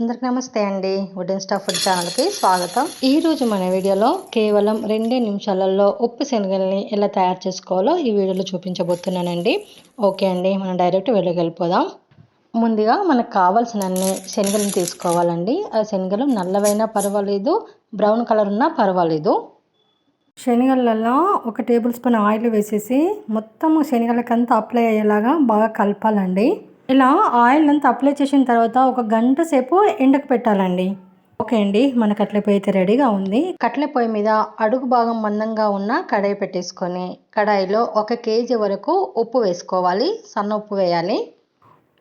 అందరికి నమస్తే అండి వుడెన్ స్టాఫ్ ఫుడ్ ఛానల్కి స్వాగతం. ఈరోజు మన వీడియోలో కేవలం రెండే నిమిషాలలో ఉప్పు శనగల్ని ఎలా తయారు చేసుకోవాలో ఈ వీడియోలో చూపించబోతున్నానండి. ఓకే అండి మనం డైరెక్ట్ వీడియోకి వెళ్ళిపోదాం. ముందుగా మనకు కావాల్సిన అన్ని శనగలను తీసుకోవాలండి. ఆ శనగలు నల్లవైనా పర్వాలేదు బ్రౌన్ కలర్ ఉన్నా పర్వాలేదు. శనగలలో ఒక టేబుల్ స్పూన్ ఆయిల్ వేసేసి మొత్తం శనగలకంతా అప్లై అయ్యేలాగా బాగా కలపాలండి. ఇలా ఆయిల్ అంతా అప్లై చేసిన తర్వాత ఒక గంట సేపు ఎండకు పెట్టాలండి. ఓకే అండి మన కట్లె పొయ్యి అయితే రెడీగా ఉంది. కట్లె పొయ్యి మీద అడుగు భాగం మందంగా ఉన్న కడాయి పెట్టేసుకొని కడాయిలో ఒక కేజీ వరకు ఉప్పు వేసుకోవాలి. సన్న ఉప్పు వేయాలి.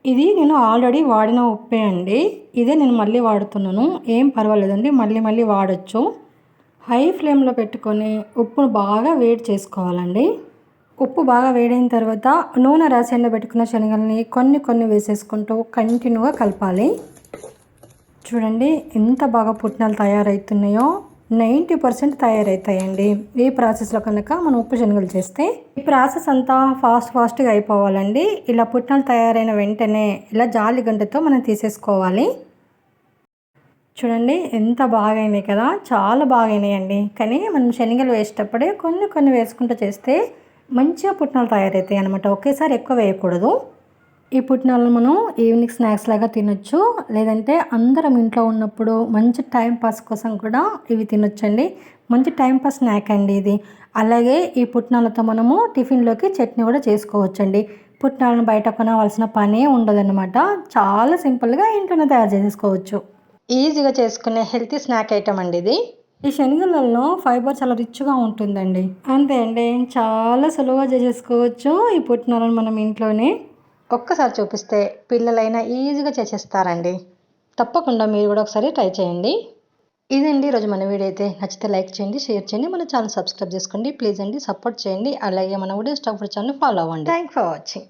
ఇది నేను ఆల్రెడీ వాడిన ఉప్పే అండి. ఇదే నేను మళ్ళీ వాడుతున్నాను. ఏం పర్వాలేదండి మళ్ళీ మళ్ళీ వాడచ్చు. హై ఫ్లేమ్లో పెట్టుకొని ఉప్పును బాగా వేడి చేసుకోవాలండి. ఉప్పు బాగా వేడైన తర్వాత నూనె రాసి ఎండబెట్టుకున్న శనగల్ని కొన్ని కొన్ని వేసేసుకుంటూ కంటిన్యూగా కలపాలి. చూడండి ఎంత బాగా పుట్నాలు తయారవుతున్నాయో నైంటీ పర్సెంట్ తయారవుతాయండి ఈ ప్రాసెస్లో కనుక మనం ఉప్పు శనగలు చేస్తే ఈ ప్రాసెస్ అంతా ఫాస్ట్ ఫాస్ట్గా అయిపోవాలండి. ఇలా పుట్నాలు తయారైన వెంటనే ఇలా జాలి గంటతో మనం తీసేసుకోవాలి. చూడండి ఎంత బాగైనాయి కదా. చాలా బాగైనాయండి. కానీ మనం శనగలు వేసేటప్పుడే కొన్ని కొన్ని వేసుకుంటూ చేస్తే మంచిగా పుట్నాలు తయారవుతాయి అనమాట ఒకేసారి ఎక్కువ వేయకూడదు. ఈ పుట్నాలను మనం ఈవినింగ్ స్నాక్స్ లాగా తినొచ్చు. లేదంటే అందరం ఇంట్లో ఉన్నప్పుడు మంచి టైం పాస్ కోసం కూడా ఇవి తినొచ్చండి. మంచి టైం పాస్ స్నాక్ అండి ఇది. అలాగే ఈ పుట్నాలతో మనము టిఫిన్లోకి చట్నీ కూడా చేసుకోవచ్చండి. పుట్నాలను బయట కొనవలసిన పనే ఉండదన్నమాట. చాలా సింపుల్గా ఇంట్లోనే తయారు చేసుకోవచ్చు ఈజీగా చేసుకునే హెల్తీ స్నాక్ ఐటమ్ అండి ఇది. ఈ శనగలలో ఫైబర్ చాలా రిచ్గా ఉంటుందండి. అంతే అండి. చాలా సులువుగా చేసేసుకోవచ్చు ఈ పుట్టినాలను మనం ఇంట్లోనే. ఒక్కసారి చూపిస్తే పిల్లలైనా ఈజీగా చేసేస్తారండి. తప్పకుండా మీరు కూడా ఒకసారి ట్రై చేయండి. ఇదండి ఈరోజు మన వీడియో అయితే. నచ్చితే లైక్ చేయండి షేర్ చేయండి మన ఛానల్ సబ్స్క్రైబ్ చేసుకోండి. ప్లీజ్ అండి సపోర్ట్ చేయండి. అలాగే మన వీడియో స్టాక్ ఛానల్ ఫాలో అవ్వండి. Thank for watching.